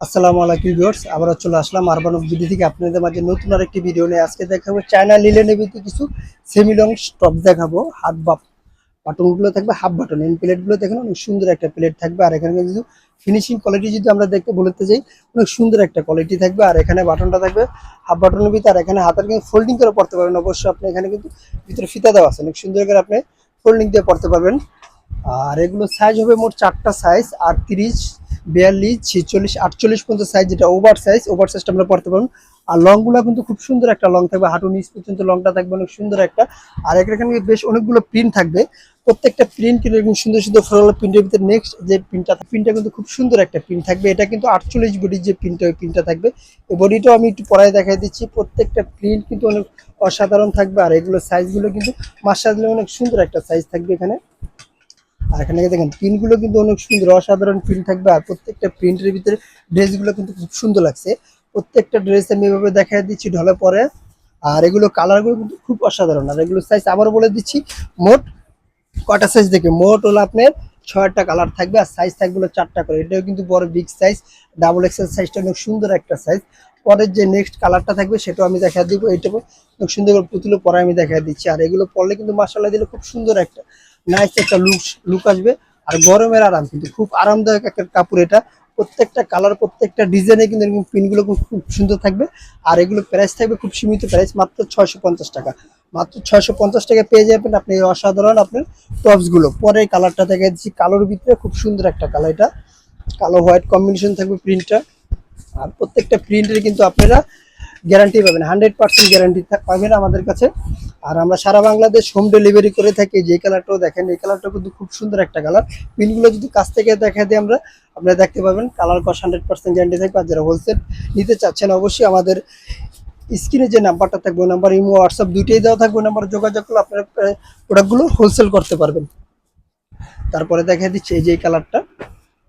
আসসালামু আলাইকুম ভিউয়ার্স আবার চলে আসলাম আরবান ভিডিও থেকে। আপনাদের মাঝে নতুন আরেকটি ভিডিও নিয়ে আজকে দেখাবো চায়না লিলেনের ভিতরে কিছু সেমি লং স্টপ দেখাবো হাত বাপ বাটনগুলো থাকবে হাফ বাটন এন প্লেটগুলো দেখেন, অনেক সুন্দর একটা প্লেট থাকবে। আর এখানে কিন্তু ফিনিশিং কোয়ালিটি যদি আমরা দেখতে বলতে যাই অনেক সুন্দর একটা কোয়ালিটি থাকবে। আর এখানে বাটনটা থাকবে হাফ বাটনের ভিতরে, আর এখানে হাতের কিন্তু ফোল্ডিং করে পড়তে পারবেন। অবশ্যই আপনি এখানে কিন্তু ভিতরে ফিতা দেওয়া আছে। অনেক সুন্দর করে আপনি ফোল্ডিং দিয়ে পড়তে পারবেন। আর এগুলো সাইজ হবে মোট চারটা সাইজ আটত্রিশ বিয়াল্লিশ, ছেচল্লিশ, আটচল্লিশ পর্যন্ত সাইজ যেটা ওভার সাইজ ওভার সাইজটা আমরা পড়তে পারব। আর লংগুলো কিন্তু খুব সুন্দর একটা লং থাকবে। হাঁটু নিচ পর্যন্ত লংটা থাকবে, অনেক সুন্দর একটা। আর এখানে বেশ অনেকগুলো প্রিন্ট থাকবে। প্রত্যেকটা প্রিন্ট কিন্তু এরকম সুন্দর সুন্দর ফ্লোরাল প্রিন্টের ভিতরে নেক্সট যে প্রিন্টটা প্রিন্টটা কিন্তু খুব সুন্দর একটা প্রিন্ট থাকবে। এটা কিন্তু আটচল্লিশ বডির যে প্রিন্টটা ওই প্রিন্টটা থাকবে। এই বডিটাও আমি একটু পরায় দেখাই দিচ্ছি। প্রত্যেকটা প্রিন্ট কিন্তু অনেক অসাধারণ থাকবে। আর এগুলো সাইজগুলো কিন্তু মাসা দিলে অনেক সুন্দর একটা সাইজ থাকবে এখানে। আর এখানে দেখেন প্রিন্টগুলো কিন্তু অনেক সুন্দর, অসাধারণ প্রিন্ট থাকবে। আর প্রত্যেকটা প্রিন্টের ভিতরে ড্রেসগুলো কিন্তু খুব সুন্দর লাগছে। প্রত্যেকটা ড্রেস আমি এভাবে দেখাই দিচ্ছি ঢলে পরে। আর এগুলো কালারগুলো কিন্তু খুব অসাধারণ। আর এগুলো সাইজ আবার বলে দিচ্ছি, মোট কটা সাইজ দেখে, মোট হলো আপনার ছয়টা কালার থাকবে। আর সাইজ থাকবে হলো চারটা করে। এটাও কিন্তু বড় বিগ সাইজ ডাবল এক্সেল সাইজটা অনেক সুন্দর একটা সাইজ পরের যে নেক্সট কালারটা থাকবে, সেটাও আমি দেখা দিব। এটা অনেক সুন্দর করে পুতুলো পরে আমি দেখা দিচ্ছি। আর এগুলো পরলে কিন্তু মাসালা দিলে খুব সুন্দর একটা নাইস একটা লুক লুক আসবে। আর গরমের আরাম কিন্তু, খুব আরামদায়ক একটা কাপড় এটা। প্রত্যেকটা কালার প্রত্যেকটা ডিজাইনে কিন্তু এরকম পিনগুলো খুব সুন্দর থাকবে। আর এগুলো প্রাইস থাকবে খুব সীমিত প্রাইস মাত্র ছয়শো পঞ্চাশ টাকা। মাত্র ছয়শো পঞ্চাশ টাকা পেয়ে যাবেন আপনি অসাধারণ আপনার টপসগুলো পরে কালারটা দেখা দিচ্ছি, কালোর ভিতরে খুব সুন্দর একটা কালার এটা। কালো হোয়াইট কম্বিনেশন থাকবে প্রিন্টটা আর প্রত্যেকটা প্রিন্টের কিন্তু আপনারা গ্যারান্টি পাবেন। হান্ড্রেড পার্সেন্ট গ্যারান্টি পাবেন আমাদের কাছে। আর আমরা সারা বাংলাদেশ হোম ডেলিভারি করে থাকি। যে কালারটাও দেখেন, এই কালারটা কিন্তু খুব সুন্দর একটা কালার পিনগুলো যদি কাছ থেকে দেখা দিই আমরা, আপনারা দেখতে পাবেন কালার কস হান্ড্রেড পার্সেন্ট গ্যারান্টি থাকবে। আর যারা হোলসেল নিতে চাচ্ছেন অবশ্যই আমাদের স্ক্রিনে যে নাম্বারটা থাকবে নাম্বার ইমো হোয়াটসঅ্যাপ দুইটাই দেওয়া থাকবে। নাম্বারে যোগাযোগ করলে আপনারা প্রোডাক্টগুলো হোলসেল করতে পারবেন। তারপরে দেখা দিচ্ছি এই যে এই কালারটা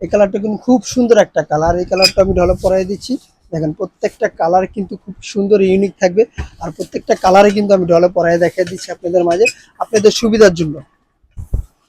এই কালারটা কিন্তু খুব সুন্দর একটা কালার এই কালারটা আমি ঢলে পরাই দিচ্ছি। দেখেন, প্রত্যেকটা কালার কিন্তু খুব সুন্দর ইউনিক থাকবে। আর প্রত্যেকটা কালারে কিন্তু আমি ডলে পরায় দেখাই দিচ্ছি আপনাদের মাঝে, আপনাদের সুবিধার জন্য।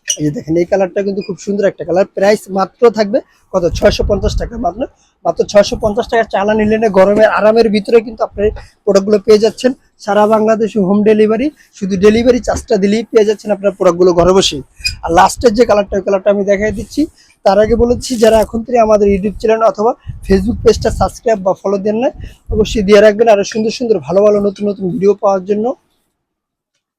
এই যে দেখেন, এই কালারটা কিন্তু খুব সুন্দর একটা কালার প্রাইস মাত্র থাকবে কত? ছয়শো পঞ্চাশ টাকা মাত্র। মাত্র ছয়শো পঞ্চাশ টাকা চালা নিলে গরমের আরামের ভিতরে কিন্তু আপনি প্রোডাক্টগুলো পেয়ে যাচ্ছেন। সারা বাংলাদেশে হোম ডেলিভারি শুধু ডেলিভারি চার্জটা দিলেই পেয়ে যাচ্ছেন আপনার প্রোডাক্টগুলো ঘরে বসেই। আর লাস্টের যে কালারটা ওই কালারটা আমি দেখাই দিচ্ছি। তার আগে বলেছি, যারা এখন থেকে আমাদের ইউটিউব চ্যানেল অথবা ফেসবুক পেজটা সাবস্ক্রাইব বা ফলো দেন না, অবশ্যই দিয়ে রাখবেন। আরও সুন্দর সুন্দর ভালো ভালো নতুন নতুন ভিডিও পাওয়ার জন্য।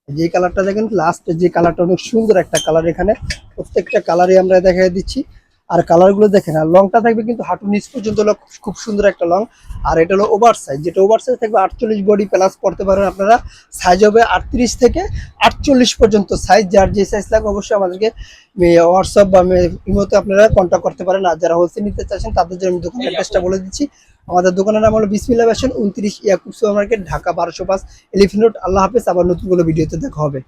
যে কালারটা দেখেন লাস্টে যে কালারটা অনেক সুন্দর একটা কালার এখানে। প্রত্যেকটা কালারই আমরা দেখা দিচ্ছি। আর কালারগুলো দেখেন, আর লংটা থাকবে কিন্তু হাঁটু নিচ পর্যন্ত খুব- সুন্দর একটা লং আর এটা হলো ওভার সাইজ যেটা ওভার সাইজ থাকবে আটচল্লিশ বডি প্লাস পড়তে পারেন আপনারা সাইজ হবে আটত্রিশ থেকে আটচল্লিশ পর্যন্ত সাইজ যার যে সাইজ লাগবে অবশ্যই আমাদেরকে হোয়াটসঅ্যাপ বা ইমোতে আপনারা কন্ট্যাক্ট করতে পারেন, আর যারা হোলসেল নিতে চাচ্ছেন, তাদের জন্য আমি দোকানের অ্যাড্রেসটা বলে দিচ্ছি। আমাদের দোকানের নাম হলো বিসমিল্লা ফ্যাশন উনত্রিশ ইয়াকুব সুপার মার্কেট ঢাকা বারোশো পাঁচ এলিফেন্ট রোড আল্লাহ হাফেজ, আবার নতুন কোনো ভিডিওতে দেখা হবে।